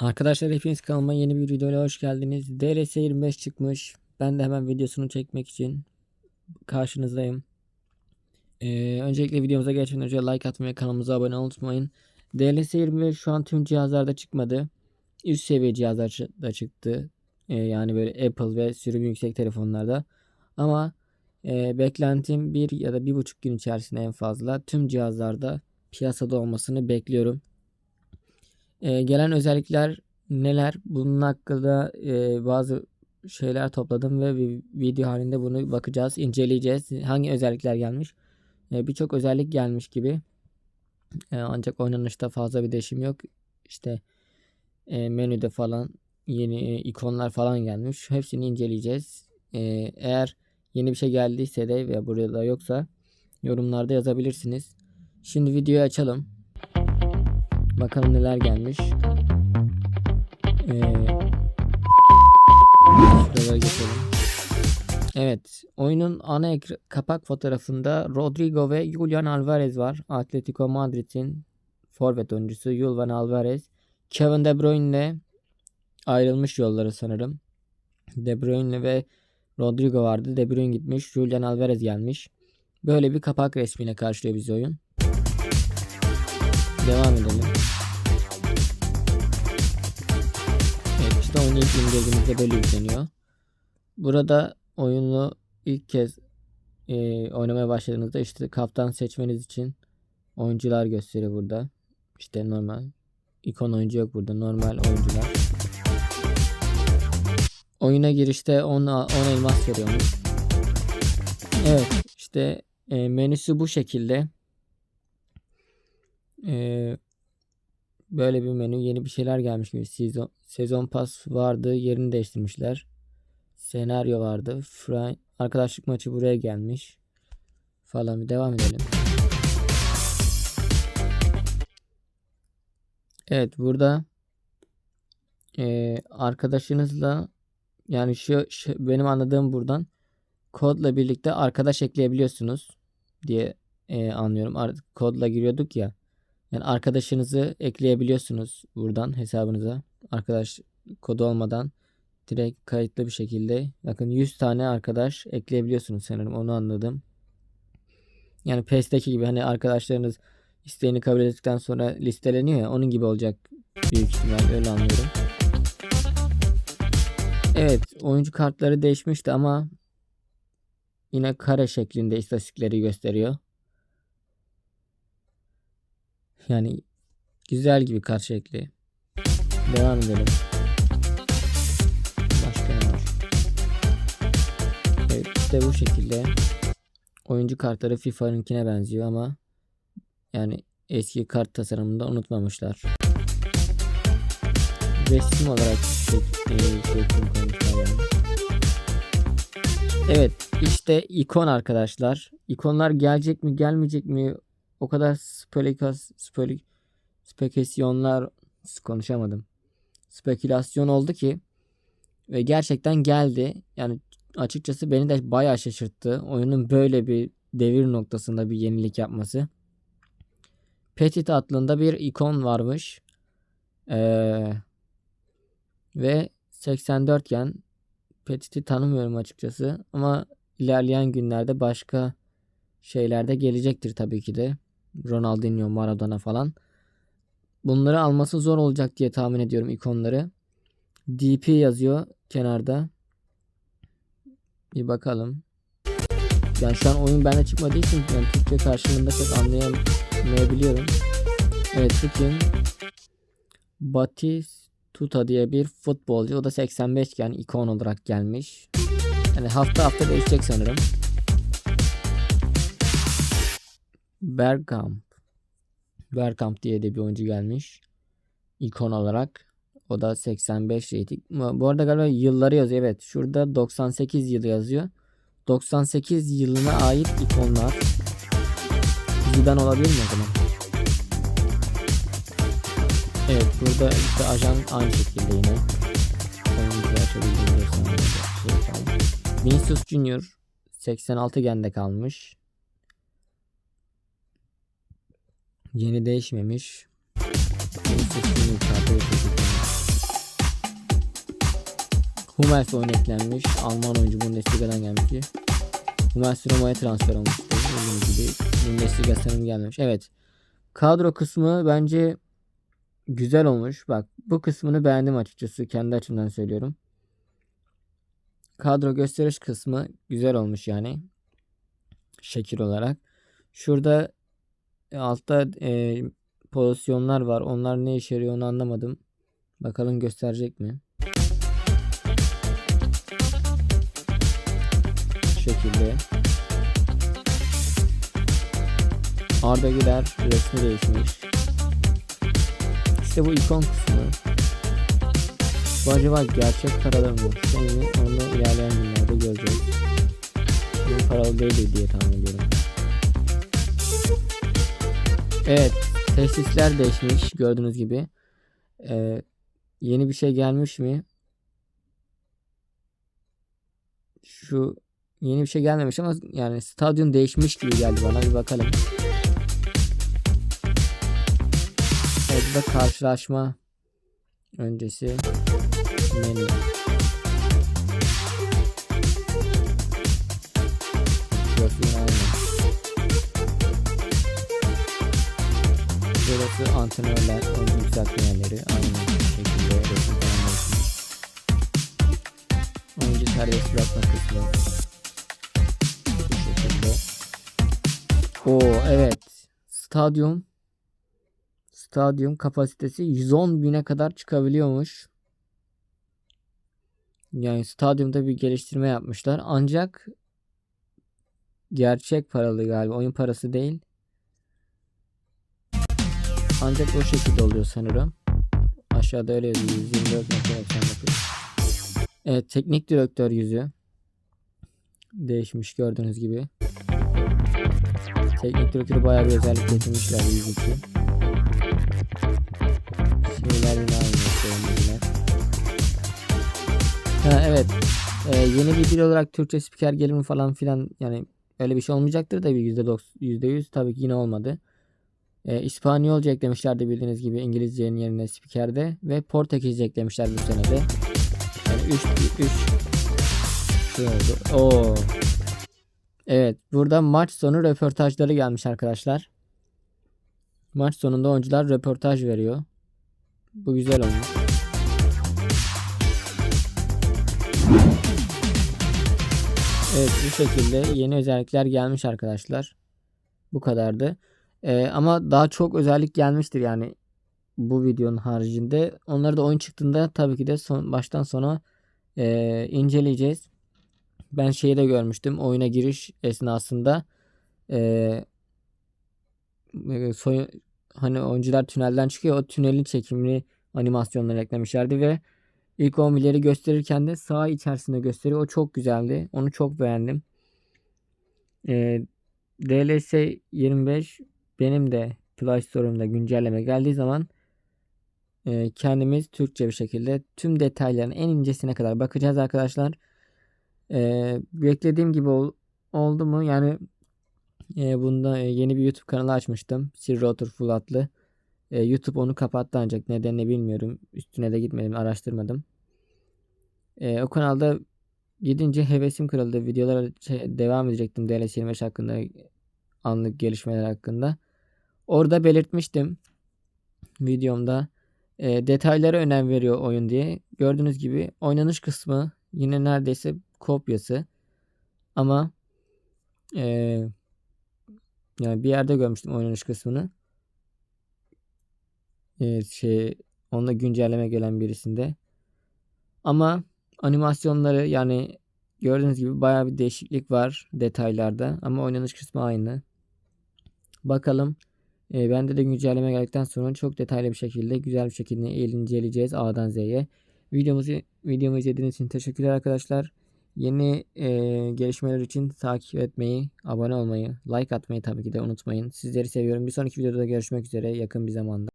Arkadaşlar hepiniz kanalıma yeni bir videoyla hoş geldiniz. DLS 25 çıkmış. Ben de hemen videosunu çekmek için karşınızdayım. Ee, öncelikle videomuza geçmeden önce like atmayı, kanalımıza abone olmayı unutmayın. DLS 25 şu an tüm cihazlarda çıkmadı. Üst seviye cihazlarda çıktı. Ee, yani böyle Apple ve sürüm yüksek telefonlarda. Ama e, beklentim bir ya da bir buçuk gün içerisinde en fazla tüm cihazlarda piyasada olmasını bekliyorum. Ee, gelen özellikler neler? Bunun hakkında e, bazı şeyler topladım ve bir video halinde bunu bakacağız, inceleyeceğiz. Hangi özellikler gelmiş? E, Birçok özellik gelmiş gibi. E, ancak oynanışta fazla bir değişim yok. İşte e, menüde falan yeni e, ikonlar falan gelmiş. Hepsini inceleyeceğiz. E, eğer yeni bir şey geldiyse de veya burada yoksa yorumlarda yazabilirsiniz. Şimdi videoyu açalım. Bakalım neler gelmiş. Ee. Evet. Oyunun ana kapak fotoğrafında Rodrigo ve Julian Alvarez var. Atletico Madrid'in forvet oyuncusu Julian Alvarez. Kevin De Bruyne ayrılmış yolları sanırım. De Bruyne ve Rodrigo vardı. De Bruyne gitmiş. Julian Alvarez gelmiş. Böyle bir kapak resmine karşılıyor bizi oyun. Devam edelim. İlk indirdiğimizde böyle yükleniyor. Burada oyunu ilk kez e, oynamaya başladığınızda işte kaptan seçmeniz için oyuncular gösteriyor burada. İşte normal. ikon oyuncu yok burada. Normal oyuncular. Oyuna girişte 10, 10 elmas veriyormuş. Evet işte e, menüsü bu şekilde. Ee, böyle bir menü yeni bir şeyler gelmiş gibi sezon, sezon pas vardı yerini değiştirmişler senaryo vardı Fra- arkadaşlık maçı buraya gelmiş falan bir devam edelim evet burada ee, arkadaşınızla yani şu, şu benim anladığım buradan kodla birlikte arkadaş ekleyebiliyorsunuz diye e, anlıyorum. Ar- kodla giriyorduk ya. Yani arkadaşınızı ekleyebiliyorsunuz buradan hesabınıza. Arkadaş kodu olmadan direkt kayıtlı bir şekilde yakın 100 tane arkadaş ekleyebiliyorsunuz sanırım onu anladım. Yani PES'teki gibi hani arkadaşlarınız isteğini kabul ettikten sonra listeleniyor ya onun gibi olacak büyük ihtimal öyle anlıyorum. Evet oyuncu kartları değişmişti ama yine kare şeklinde istatistikleri gösteriyor. Yani güzel gibi kart şekli. Devam edelim. Başka ne var? Evet işte bu şekilde. Oyuncu kartları FIFA'nınkine benziyor ama yani eski kart tasarımında unutmamışlar. Resim olarak yani. Evet işte ikon arkadaşlar. İkonlar gelecek mi gelmeyecek mi o kadar spelikas, spelik, spekülasyonlar konuşamadım. Spekülasyon oldu ki ve gerçekten geldi. Yani açıkçası beni de bayağı şaşırttı. Oyunun böyle bir devir noktasında bir yenilik yapması. Petit adında bir ikon varmış. Ee, ve 84 iken Petit'i tanımıyorum açıkçası ama ilerleyen günlerde başka şeylerde gelecektir tabii ki de. Ronaldinho, Maradona falan. Bunları alması zor olacak diye tahmin ediyorum ikonları. DP yazıyor kenarda. Bir bakalım. Yani şu an oyun bende çıkmadığı için yani Türkçe karşılığında pek anlayamayabiliyorum. Evet Türk'ün Batistuta diye bir futbolcu. O da 85 iken ikon olarak gelmiş. Yani hafta hafta değişecek sanırım. Bergkamp. Bergkamp diye de bir oyuncu gelmiş. İkon olarak. O da 85 rating. Bu arada galiba yılları yazıyor. Evet. Şurada 98 yılı yazıyor. 98 yılına ait ikonlar. Zidane olabilir mi o zaman? Evet. Burada işte ajan aynı şekilde yine. Açabildiğini Şey. Vinicius Junior 86 gende kalmış. Yeni değişmemiş. Hummels oyun eklenmiş. Alman oyuncu Bundesliga'dan gelmiş. Hummels Roma'ya transfer olmuştu. Dediğim gibi Bundesliga sanırım gelmemiş. Evet. Kadro kısmı bence güzel olmuş. Bak bu kısmını beğendim açıkçası. Kendi açımdan söylüyorum. Kadro gösteriş kısmı güzel olmuş yani. Şekil olarak. Şurada altta e, pozisyonlar var. Onlar ne işe yarıyor onu anlamadım. Bakalım gösterecek mi? Şu şekilde. Arda Güler resmi değişmiş. İşte bu ikon kısmı. Bu acaba gerçek paralar mı? Şimdi onu ilerleyen günlerde göreceğiz. Bu paralı değil diye tahmin ediyorum. Evet. Tesisler değişmiş gördüğünüz gibi. Ee, yeni bir şey gelmiş mi? Şu yeni bir şey gelmemiş ama yani stadyum değişmiş gibi geldi bana bir bakalım. Evet bu da karşılaşma öncesi menü. Yine aynı. Burası antrenörler, oyuncu yükseltme yerleri. Aynı şekilde resim değişmiş. Oyuncu serbest bırakma kısmı. Bu şekilde. Oo evet. Stadyum stadyum kapasitesi 110 bine kadar çıkabiliyormuş. Yani stadyumda bir geliştirme yapmışlar. Ancak gerçek paralı galiba. Oyun parası değil. Ancak o şekilde oluyor sanırım. Aşağıda öyle yazıyor. 124.99. Evet teknik direktör yüzü. Değişmiş gördüğünüz gibi. Teknik direktörü bayağı bir özellik getirmişler yüz için. Şeyler yine aynı. Ha evet. Ee, yeni bir dil olarak Türkçe spiker gelir mi falan filan yani öyle bir şey olmayacaktır da bir %90, %100 tabii ki yine olmadı. Ee, İspanyolca eklemişlerdi bildiğiniz gibi İngilizcenin yerine spikerde ve Portekizce eklemişler bu senede. Yani 3 3 şey. Oo. Evet, burada maç sonu röportajları gelmiş arkadaşlar. Maç sonunda oyuncular röportaj veriyor. Bu güzel olmuş. Evet bu şekilde yeni özellikler gelmiş arkadaşlar. Bu kadardı. Ee, ama daha çok özellik gelmiştir yani bu videonun haricinde. Onları da oyun çıktığında tabii ki de son, baştan sona e, inceleyeceğiz. Ben şeyi de görmüştüm. Oyuna giriş esnasında e, soy, hani oyuncular tünelden çıkıyor. O tünelin çekimini animasyonları eklemişlerdi ve ilk 11'leri gösterirken de sağ içerisinde gösteriyor. O çok güzeldi. Onu çok beğendim. E, DLS 25 benim de Play Store'umda güncelleme geldiği zaman e, kendimiz Türkçe bir şekilde tüm detayların en incesine kadar bakacağız arkadaşlar. E, beklediğim gibi ol, oldu mu? Yani e, bunda e, yeni bir YouTube kanalı açmıştım. Sir Rotor Full adlı. E, YouTube onu kapattı ancak nedenini bilmiyorum. Üstüne de gitmedim, araştırmadım. E, o kanalda gidince hevesim kırıldı. Videolara şey, devam edecektim DLS 25 hakkında anlık gelişmeler hakkında. Orada belirtmiştim videomda e, detaylara önem veriyor oyun diye. Gördüğünüz gibi oynanış kısmı yine neredeyse kopyası. Ama e, yani bir yerde görmüştüm oynanış kısmını. Evet şey onunla güncelleme gelen birisinde. Ama animasyonları yani gördüğünüz gibi bayağı bir değişiklik var detaylarda ama oynanış kısmı aynı. Bakalım. E, bende de güncelleme geldikten sonra çok detaylı bir şekilde güzel bir şekilde inceleyeceğiz A'dan Z'ye. Videomuzu videomu izlediğiniz için teşekkürler arkadaşlar. Yeni e, gelişmeler için takip etmeyi, abone olmayı, like atmayı tabii ki de unutmayın. Sizleri seviyorum. Bir sonraki videoda görüşmek üzere yakın bir zamanda.